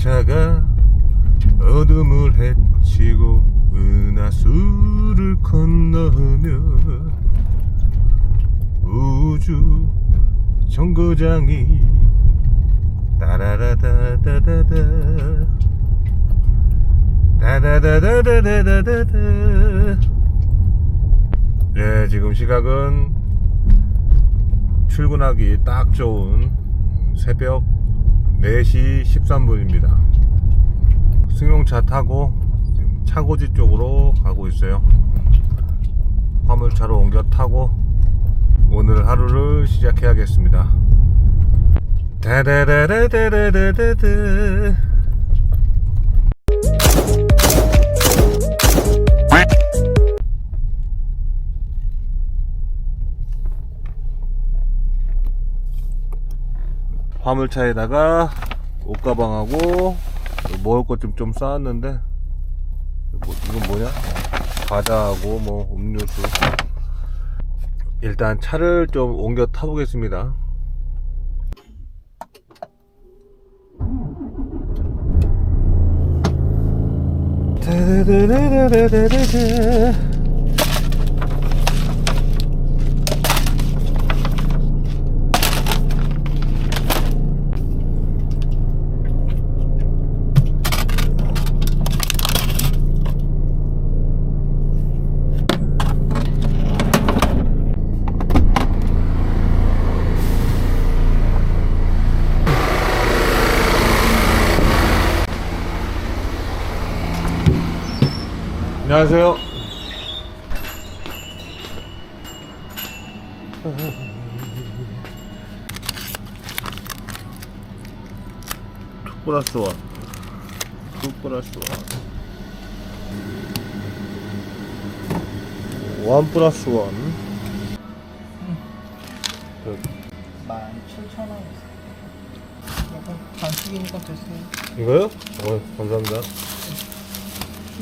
기차가 어둠을 헤치고 은하수를 건너며 우주 정거장이 따라라다다다다 다다다다다다다다. 네 지금 시각은 출근하기 딱 좋은 새벽 4시 13분입니다. 승용차 타고 차고지 쪽으로 가고 있어요. 화물차로 옮겨 타고 오늘 하루를 시작해야겠습니다. 다다다다다다다다 화물차에다가 옷가방하고 먹을 것 좀 좀 쌓았는데 뭐, 이건 뭐냐? 과자하고 뭐 음료수. 일단 차를 좀 옮겨 타보겠습니다 안녕하세요. 투 플러스 원. 투 플러스 원. 원 플러스 원. 그, 17,000원. 약간 간식이니까 됐어요. 이거요? 어, 감사합니다.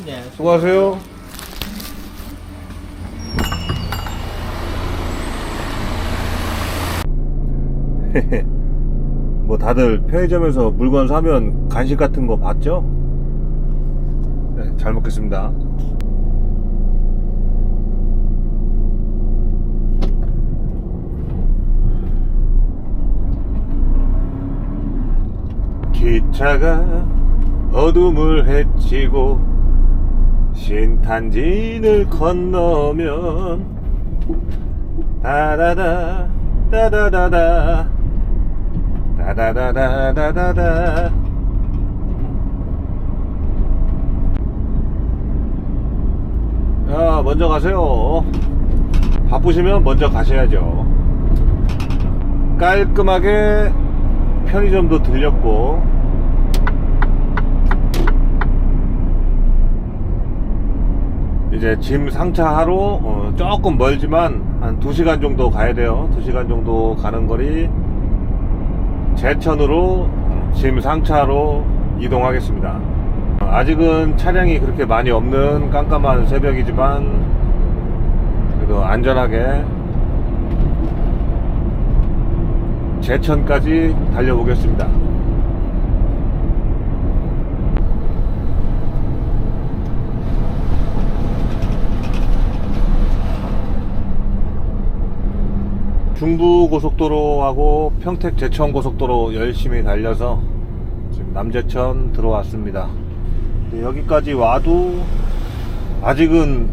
네. 수고하세요. 뭐 다들 편의점에서 물건 사면 간식 같은 거 봤죠? 네, 잘 먹겠습니다. 기차가 어둠을 헤치고 신탄진을 건너면 다다다 다다다다 다다다다다다다 야 먼저 가세요. 바쁘시면 먼저 가셔야죠. 깔끔하게 편의점도 들렸고. 이제 짐 상차하러 어, 조금 멀지만 한 2시간 정도 가야 돼요. 2시간 정도 가는 거리 제천으로 짐 상차로 이동하겠습니다. 어, 아직은 차량이 그렇게 많이 없는 깜깜한 새벽이지만 그래도 안전하게 제천까지 달려보겠습니다 중부고속도로하고 평택 제천 고속도로 열심히 달려서 지금 남제천 들어왔습니다. 여기까지 와도 아직은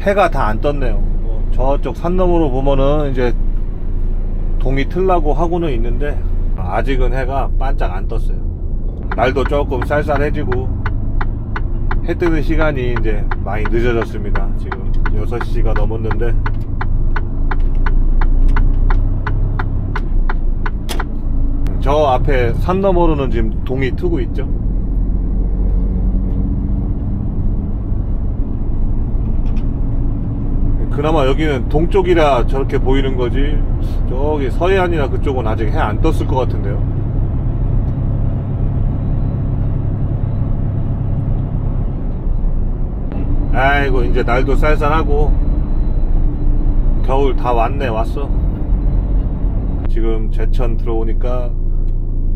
해가 다 안 떴네요. 뭐 저쪽 산 너머로 보면은 이제 동이 틀라고 하고는 있는데 아직은 해가 반짝 안 떴어요. 날도 조금 쌀쌀해지고 해 뜨는 시간이 이제 많이 늦어졌습니다. 지금 6시가 넘었는데 저 앞에 산 너머로는 지금 동이 트고 있죠. 그나마 여기는 동쪽이라 저렇게 보이는 거지 저기 서해안이나 그쪽은 아직 해 안 떴을 것 같은데요. 아이고 이제 날도 쌀쌀하고 겨울 다 왔네 왔어. 지금 제천 들어오니까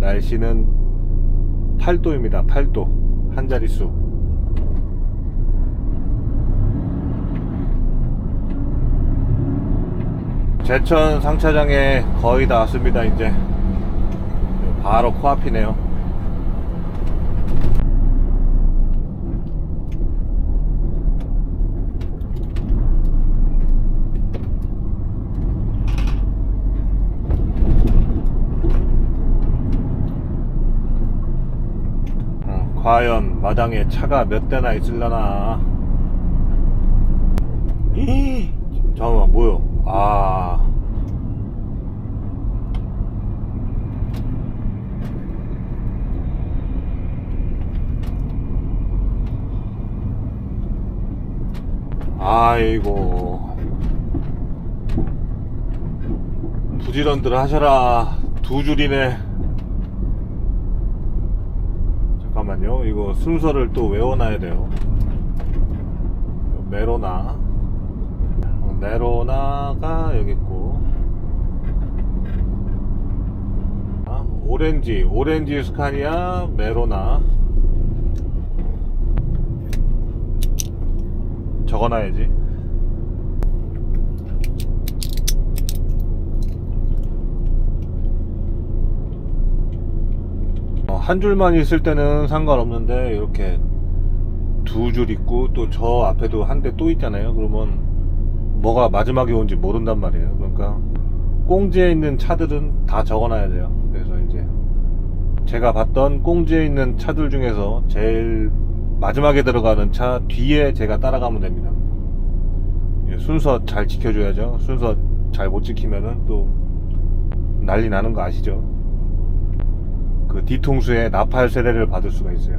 날씨는 8도입니다. 8도. 한 자릿수. 제천 상차장에 거의 다 왔습니다 이제. 바로 코앞이네요 어, 과연 마당에 차가 몇 대나 있을려나? 이 잠깐만 뭐요? 아. 아이고. 부지런들 하셔라. 두 줄이네 잠깐만요. 이거 순서를 또 외워놔야 돼요. 메로나. 어, 메로나가 여기 있고. 아, 오렌지. 오렌지 스카니아 메로나. 적어놔야지 어, 한 줄만 있을 때는 상관없는데 이렇게 두 줄 있고 또 저 앞에도 한 대 또 있잖아요. 그러면 뭐가 마지막에 온지 모른단 말이에요. 그러니까 꽁지에 있는 차들은 다 적어놔야 돼요. 그래서 이제 제가 봤던 꽁지에 있는 차들 중에서 제일 마지막에 들어가는 차 뒤에 제가 따라가면 됩니다. 예, 순서 잘 지켜줘야죠. 순서 잘 못 지키면은 또 난리 나는 거 아시죠 그 뒤통수에 나팔 세례를 받을 수가 있어요.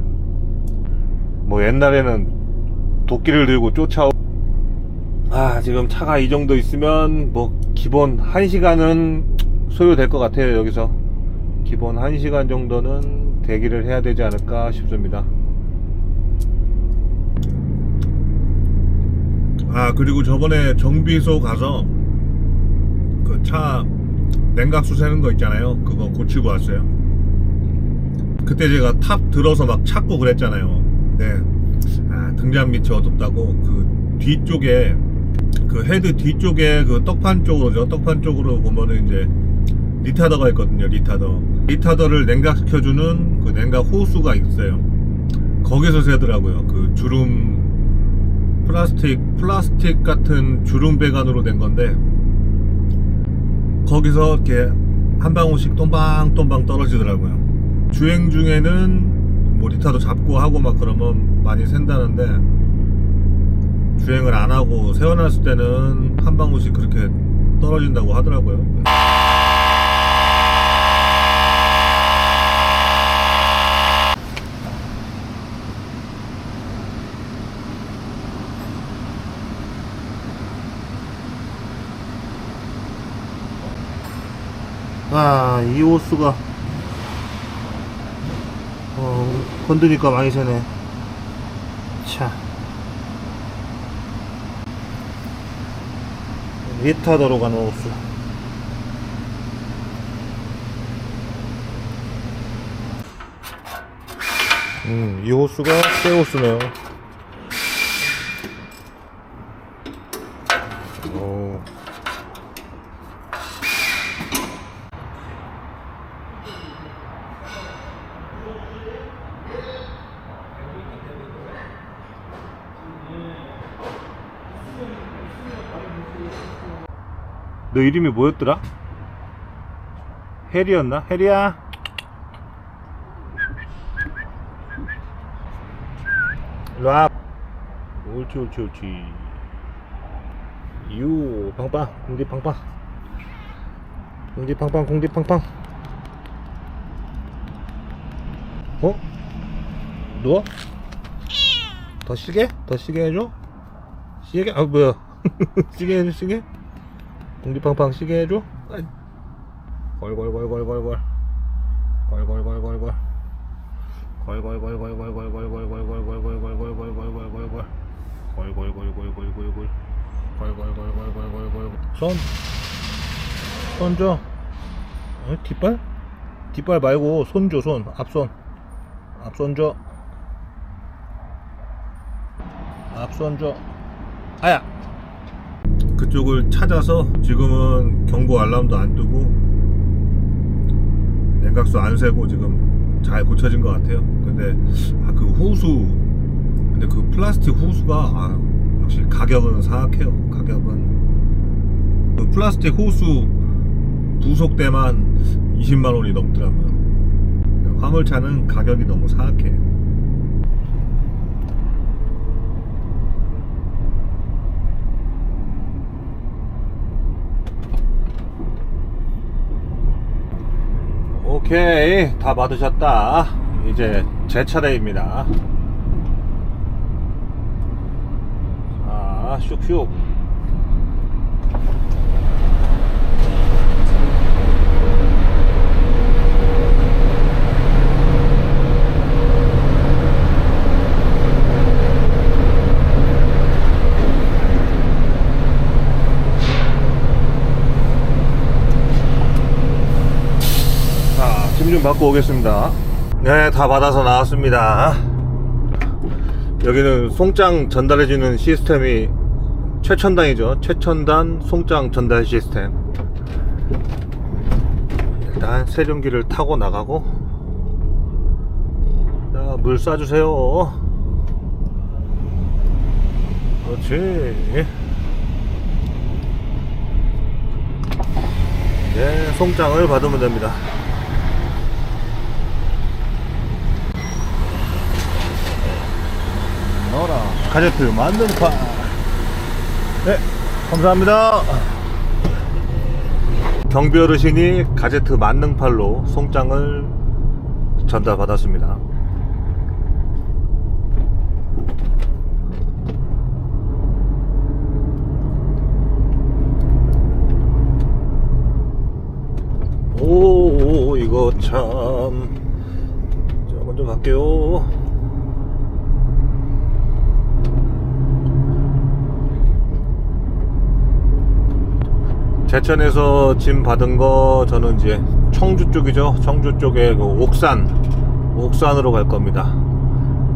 뭐 옛날에는 도끼를 들고 쫓아오. 아 지금 차가 이 정도 있으면 뭐 기본 1 시간은 소요될 것 같아요 여기서 기본 1 시간 정도는 대기를 해야 되지 않을까 싶습니다. 아 그리고 저번에 정비소 가서 그 차 냉각수 새는 거 있잖아요. 그거 고치고 왔어요. 그때 제가 탑 들어서 막 찾고 그랬잖아요. 네. 아, 등잔 밑이 어둡다고 그 뒤쪽에 그 헤드 뒤쪽에 그 떡판 쪽으로죠. 떡판 쪽으로 보면은 이제 리타더가 있거든요. 리타더. 리타더를 냉각시켜주는 그 냉각 호수가 있어요. 거기서 새더라고요. 그 주름 플라스틱 플라스틱 같은 주름 배관으로 된 건데 거기서 이렇게 한 방울씩 똥방똥방 떨어지더라고요. 주행 중에는 뭐 리타도 잡고 하고 막 그러면 많이 샌다는데 주행을 안 하고 세워놨을 때는 한 방울씩 그렇게 떨어진다고 하더라고요. 아, 이 호수가 어, 건드니까 많이 새네. 차. 리타더로 가는 호수. 음, 이 호수가 새 호수네요. 너 이름이 뭐였더라? 해리였나? 해리야. 일로 와. 옳지, 옳지, 옳지. 유, 팡팡, 공디 팡팡. 공디 팡팡, 공디 팡팡. 어? 누워? 더 시게? 더 시게 해줘? 시게? 아, 뭐야. 시게 해줘, 시게? 공기팡팡 시게 해줘? 걸걸걸걸걸걸. 걸걸걸걸걸. 그 쪽을 찾아서 지금은 경고 알람도 안 뜨고 냉각수 안 새고 지금 잘 고쳐진 것 같아요. 근데 아, 그 호수 근데 그 플라스틱 호수가 아, 역시 가격은 사악해요. 가격은 그 플라스틱 호수 부속대만 20만 원이 넘더라고요. 화물차는 가격이 너무 사악해요. 오케이. 다 받으셨다. 이제 제 차례입니다. 자 슉슉 자, 짐 좀 받고 오겠습니다. 네, 다 받아서 나왔습니다. 여기는 송장 전달해주는 시스템이 최첨단이죠. 최첨단 송장 전달 시스템. 일단 세련기를 타고 나가고, 자, 물 쏴주세요. 그렇지. 네, 송장을 받으면 됩니다. 넣어라 가제트 만능파. 네 감사합니다. 경비 어르신이 가제트 만능팔로 송장을 전달받았습니다. 오 이거 참. 자, 먼저 갈게요 제천에서 짐 받은 거 저는 이제 청주 쪽이죠. 청주 쪽에 그 옥산, 옥산으로 갈 겁니다.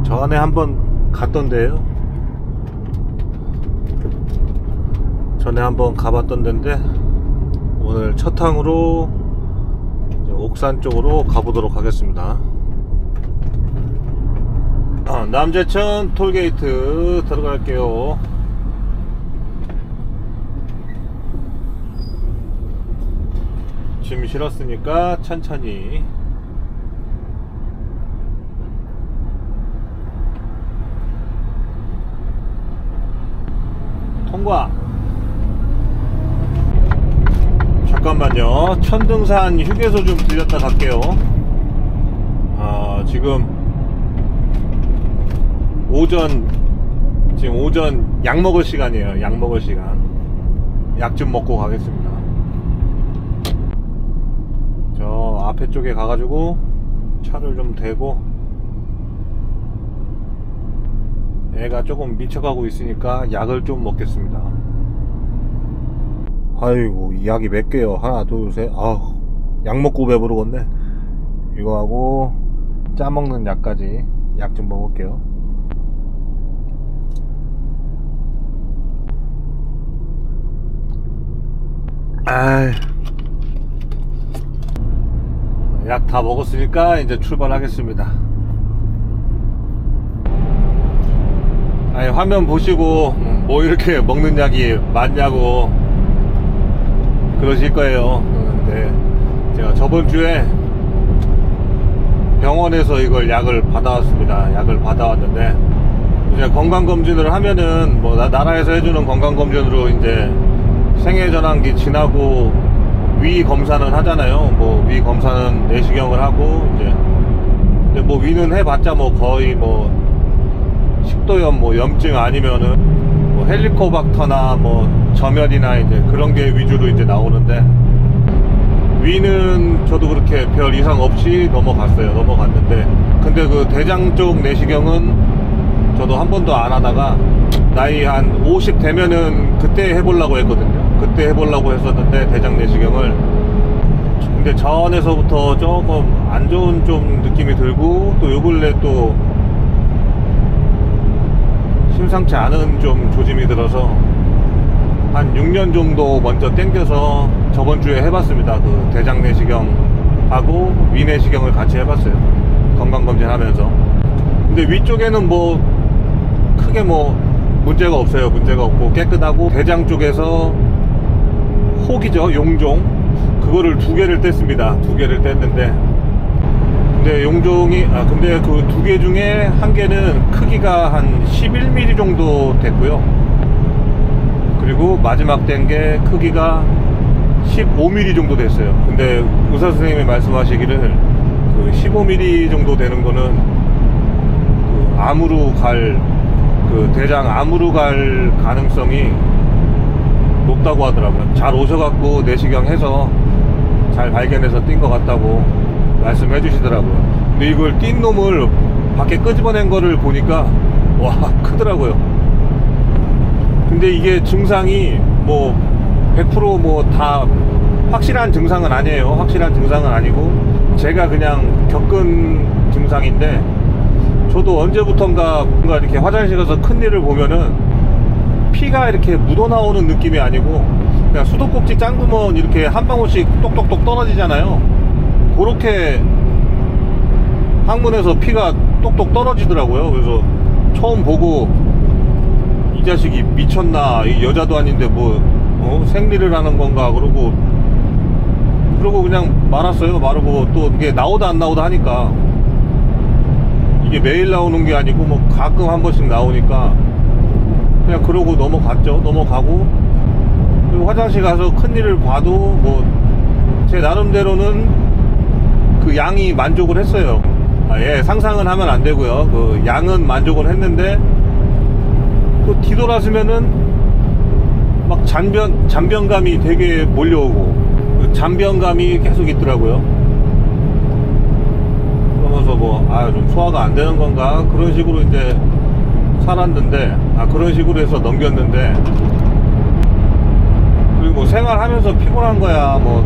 전에 한번 갔던데요. 전에 한번 가봤던 데인데 오늘 첫 항으로 옥산 쪽으로 가보도록 하겠습니다. 아, 남제천 톨게이트 들어갈게요. 짐 실었으니까 천천히. 통과. 잠깐만요. 천등산 휴게소 좀 들렸다 갈게요. 아 지금 오전 지금 오전 약 먹을 시간이에요. 약 먹을 시간. 약 좀 먹고 가겠습니다 저 앞에 쪽에 가가지고 차를 좀 대고 애가 조금 미쳐가고 있으니까 약을 좀 먹겠습니다. 아이고 이 약이 몇 개요? 하나 둘셋. 아우 약 먹고 배부르겠네. 이거 하고 짜먹는 약까지 약 좀 먹을게요. 아이 약 다 먹었으니까 이제 출발하겠습니다. 아니 화면 보시고 뭐 이렇게 먹는 약이 많냐고 그러실 거예요. 근데 제가 저번 주에 병원에서 이걸 약을 받아왔습니다. 약을 받아왔는데 이제 건강 검진을 하면은 뭐 나- 나라에서 해주는 건강 검진으로 이제 생애 전환기 지나고 위 검사는 하잖아요. 뭐 위 검사는 내시경을 하고 이제 근데 뭐 위는 해봤자 뭐 거의 뭐 식도염 뭐 염증 아니면은 뭐 헬리코박터나 뭐 점열이나 이제 그런 게 위주로 이제 나오는데 위는 저도 그렇게 별 이상 없이 넘어갔어요. 넘어갔는데 근데 그 대장 쪽 내시경은 저도 한 번도 안 하다가 나이 한 50 되면은 그때 해보려고 했거든요. 그때 해보려고 했었는데 대장 내시경을 근데 전에서부터 조금 안 좋은 좀 느낌이 들고 또 요 근래 또 심상치 않은 좀 조짐이 들어서 한 6년 정도 먼저 땡겨서 저번 주에 해봤습니다. 그 대장 내시경하고 위 내시경을 같이 해봤어요. 건강검진 하면서. 근데 위쪽에는 뭐 크게 뭐 문제가 없어요. 문제가 없고 깨끗하고 대장 쪽에서 혹이죠. 용종. 그거를 두 개를 뗐습니다. 두 개를 뗐는데 근데 용종이 아 근데 그 두 개 중에 한 개는 크기가 한 11mm 정도 됐고요. 그리고 마지막 뗀 게 크기가 15mm 정도 됐어요. 근데 의사 선생님이 말씀하시기를 그 15mm 정도 되는 거는 그 암으로 갈 그 대장 암으로 갈 가능성이 높다고 하더라고요. 잘 오셔갖고 내시경 해서 잘 발견해서 뛴 것 같다고 말씀해 주시더라고요. 근데 이걸 뛴 놈을 밖에 끄집어낸 거를 보니까 와 크더라고요. 근데 이게 증상이 뭐 100%뭐 다 확실한 증상은 아니에요. 확실한 증상은 아니고 제가 그냥 겪은 증상인데 저도 언제부턴가 뭔가 이렇게 화장실 가서 큰 일을 보면은 피가 이렇게 묻어나오는 느낌이 아니고 그냥 수도꼭지 짱구멍 이렇게 한 방울씩 똑똑똑 떨어지잖아요. 그렇게 항문에서 피가 똑똑 떨어지더라고요. 그래서 처음 보고 이 자식이 미쳤나 이 여자도 아닌데 뭐 어? 생리를 하는 건가 그러고 그러고 그냥 말았어요. 마르고 또 이게 나오다 안 나오다 하니까 이게 매일 나오는 게 아니고 뭐 가끔 한 번씩 나오니까 그냥 그러고 넘어갔죠. 넘어가고 화장실 가서 큰 일을 봐도 뭐 제 나름대로는 그 양이 만족을 했어요. 아, 예, 상상은 하면 안 되고요. 그 양은 만족을 했는데 또 뒤돌아서면은 막 잔변 잔변감이 되게 몰려오고 그 잔변감이 계속 있더라고요. 그러면서 뭐 아 좀 소화가 안 되는 건가 그런 식으로 이제 살았는데 아 그런 식으로 해서 넘겼는데 그리고 뭐 생활하면서 피곤한 거야. 뭐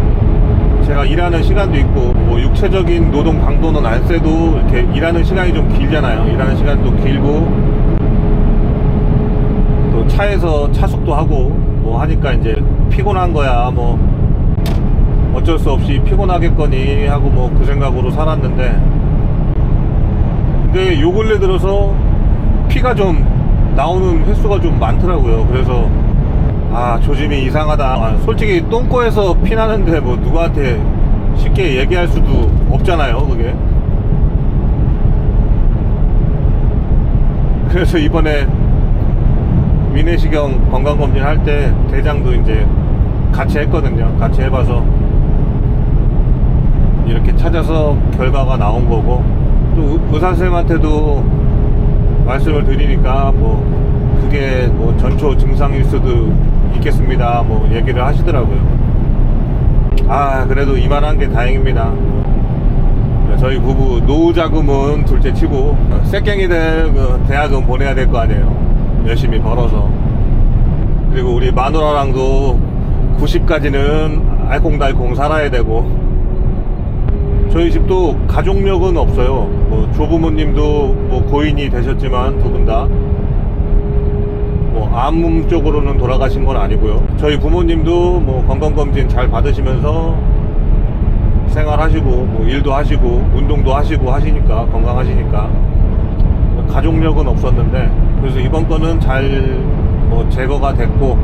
제가 일하는 시간도 있고 뭐 육체적인 노동 강도는 안 세도 이렇게 일하는 시간이 좀 길잖아요. 일하는 시간도 길고 또 차에서 차숙도 하고 뭐 하니까 이제 피곤한 거야. 뭐 어쩔 수 없이 피곤하겠거니 하고 뭐 그 생각으로 살았는데 근데 요 근래 들어서 피가 좀 나오는 횟수가 좀 많더라고요. 그래서 아 조짐이 이상하다. 아, 솔직히 똥꼬에서 피 나는데 뭐 누구한테 쉽게 얘기할 수도 없잖아요 그게. 그래서 이번에 위내시경 건강검진 할 때 대장도 이제 같이 했거든요. 같이 해봐서 이렇게 찾아서 결과가 나온 거고 또 의- 의사 선생님한테도 말씀을 드리니까 뭐 그게 뭐 전초 증상일 수도 있겠습니다. 뭐 얘기를 하시더라고요. 아 그래도 이만한 게 다행입니다. 저희 부부 노후 자금은 둘째 치고 새깽이들 그 대학은 보내야 될 거 아니에요. 열심히 벌어서. 그리고 우리 마누라랑도 90까지는 알콩달콩 살아야 되고 저희 집도 가족력은 없어요. 뭐 조부모님도 뭐 고인이 되셨지만 두 분 다. 뭐 암 쪽으로는 돌아가신 건 아니고요. 저희 부모님도 뭐 건강검진 잘 받으시면서 생활하시고 뭐 일도 하시고 운동도 하시고 하시니까 건강하시니까 가족력은 없었는데 그래서 이번 거는 잘뭐 제거가 됐고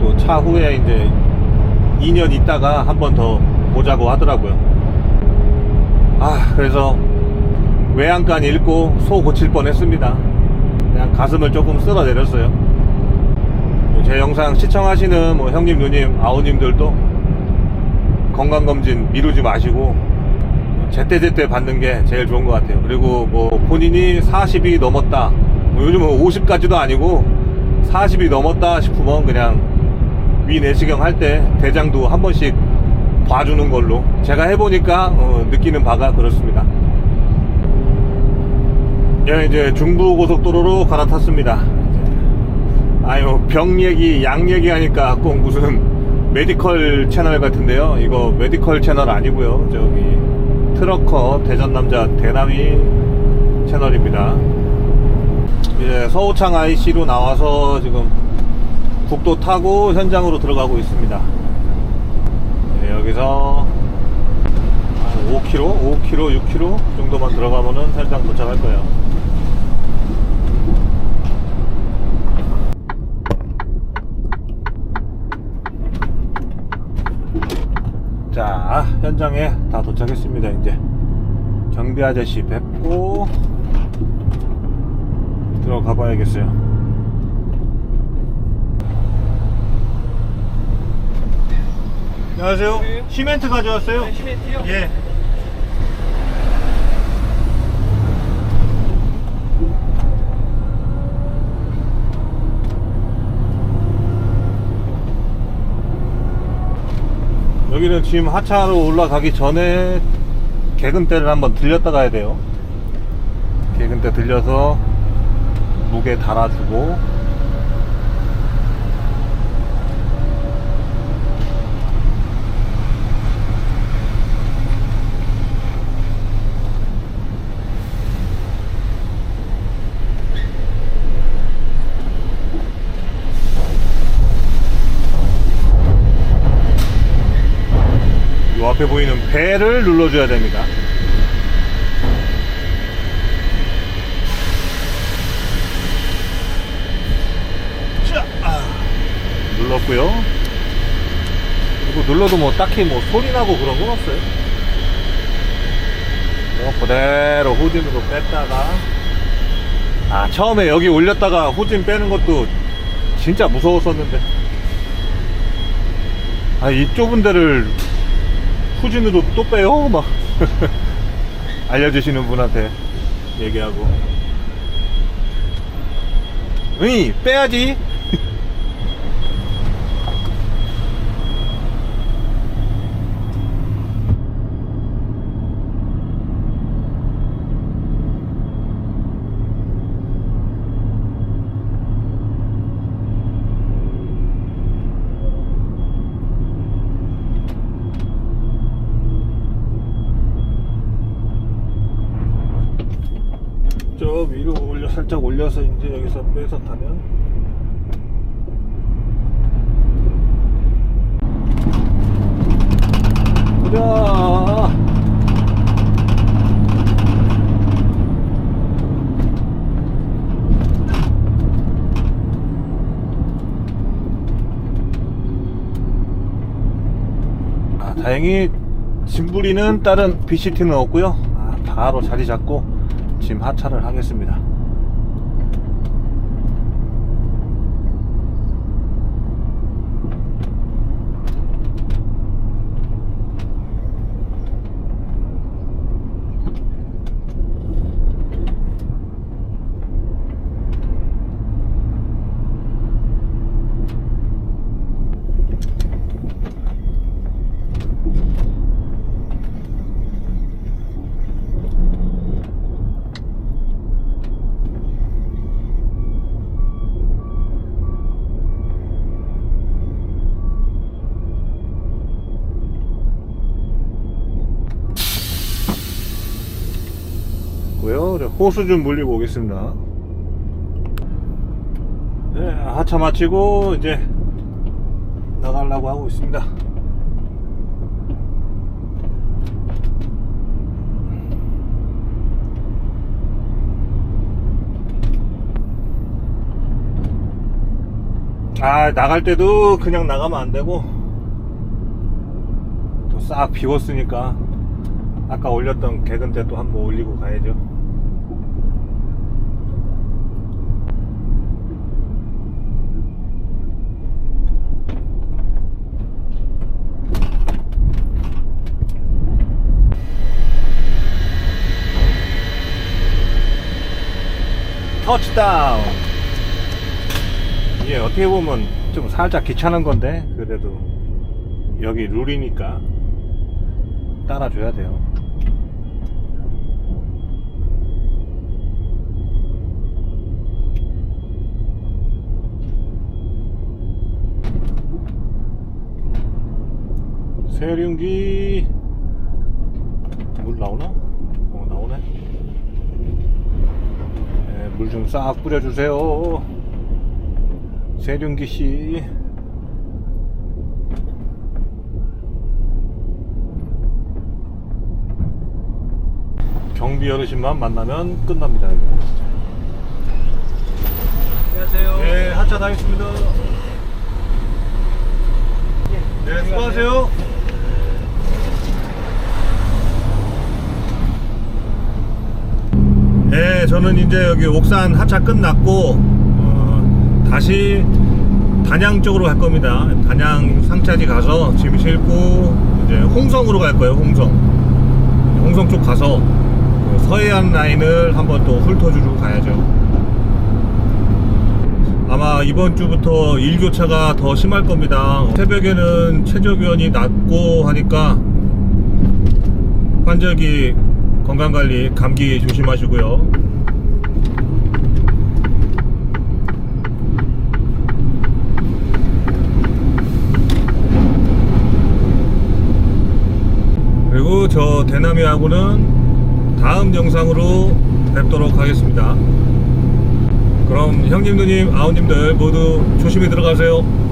또 차후에 이제 2년 있다가 한 번 더 보자고 하더라고요. 아, 그래서 외양간 잃고 소 고칠 뻔 했습니다. 그냥 가슴을 조금 쓸어 내렸어요. 제 영상 시청하시는 뭐 형님, 누님, 아우님들도 건강검진 미루지 마시고 제때제때 받는 게 제일 좋은 것 같아요. 그리고 뭐 본인이 40이 넘었다. 뭐 요즘은 50까지도 아니고 40이 넘었다 싶으면 그냥 위 내시경 할 때 대장도 한 번씩 봐주는 걸로 제가 해보니까 어, 느끼는 바가 그렇습니다. 예, 이제 중부 고속도로로 갈아탔습니다. 아유 병 얘기, 양 얘기 하니까 꼭 무슨 메디컬 채널 같은데요. 이거 메디컬 채널 아니고요. 저기 트러커 대전 남자 대남이 채널입니다. 이제 서우창 IC로 나와서 지금 국도 타고 현장으로 들어가고 있습니다. 네, 여기서 한 5km, 5km, 6km 정도만 들어가면은 현장 도착할 거예요. 자, 현장에 다 도착했습니다. 이제 경비 아저씨 뵙고 들어가 봐야겠어요. 안녕하세요. 시멘트 가져왔어요. 시멘트요? 예. 여기는 지금 하차로 올라가기 전에 개근대를 한번 들렸다 가야 돼요. 개근대 들려서 무게 달아주고 이 앞에 보이는 배를 눌러줘야 됩니다. 자, 아, 눌렀고요. 이거 눌러도 뭐 딱히 뭐 소리 나고 그런 건 없어요. 그대로 후진으로 뺐다가 아 처음에 여기 올렸다가 후진 빼는 것도 진짜 무서웠었는데 아 이 좁은 데를 후진으로 또 빼요? 막. 알려주시는 분한테 얘기하고. 으이 빼야지 저 위로 올려 살짝 올려서 이제 여기서 빼서 타면. 보자! 아, 다행히 짐부리는 다른 BCT는 없고요. 아, 바로 자리 잡고 짐 하차를 하겠습니다 고요. 네, 호수 좀 물리고 오겠습니다. 네, 하차 마치고 이제 나가려고 하고 있습니다. 아, 나갈 때도 그냥 나가면 안 되고 또 싹 비웠으니까 아까 올렸던 개근 때 또 한번 올리고 가야죠. 터치다운! 이게 어떻게 보면 좀 살짝 귀찮은 건데, 그래도 여기 룰이니까 따라줘야 돼요. 세륜기 물 나오나? 어 나오네 네, 물 좀 싹 뿌려주세요. 세륜기 씨. 경비 어르신만 만나면 끝납니다. 안녕하세요. 네 하차 다 했습니다. 네 수고하세요 네, 저는 이제 여기 옥산 하차 끝났고 어, 다시 단양 쪽으로 갈 겁니다. 단양 상차지 가서 짐 싣고 이제 홍성으로 갈 거예요. 홍성. 홍성 쪽 가서 그 서해안 라인을 한번 또 훑어주러 가야죠. 아마 이번 주부터 일교차가 더 심할 겁니다. 새벽에는 최저 기온이 낮고 하니까 환절기 건강관리, 감기 조심하시고요. 그리고 저 대나미하고는 다음 영상으로 뵙도록 하겠습니다. 그럼 형님, 누님, 아우님들 모두 조심히 들어가세요.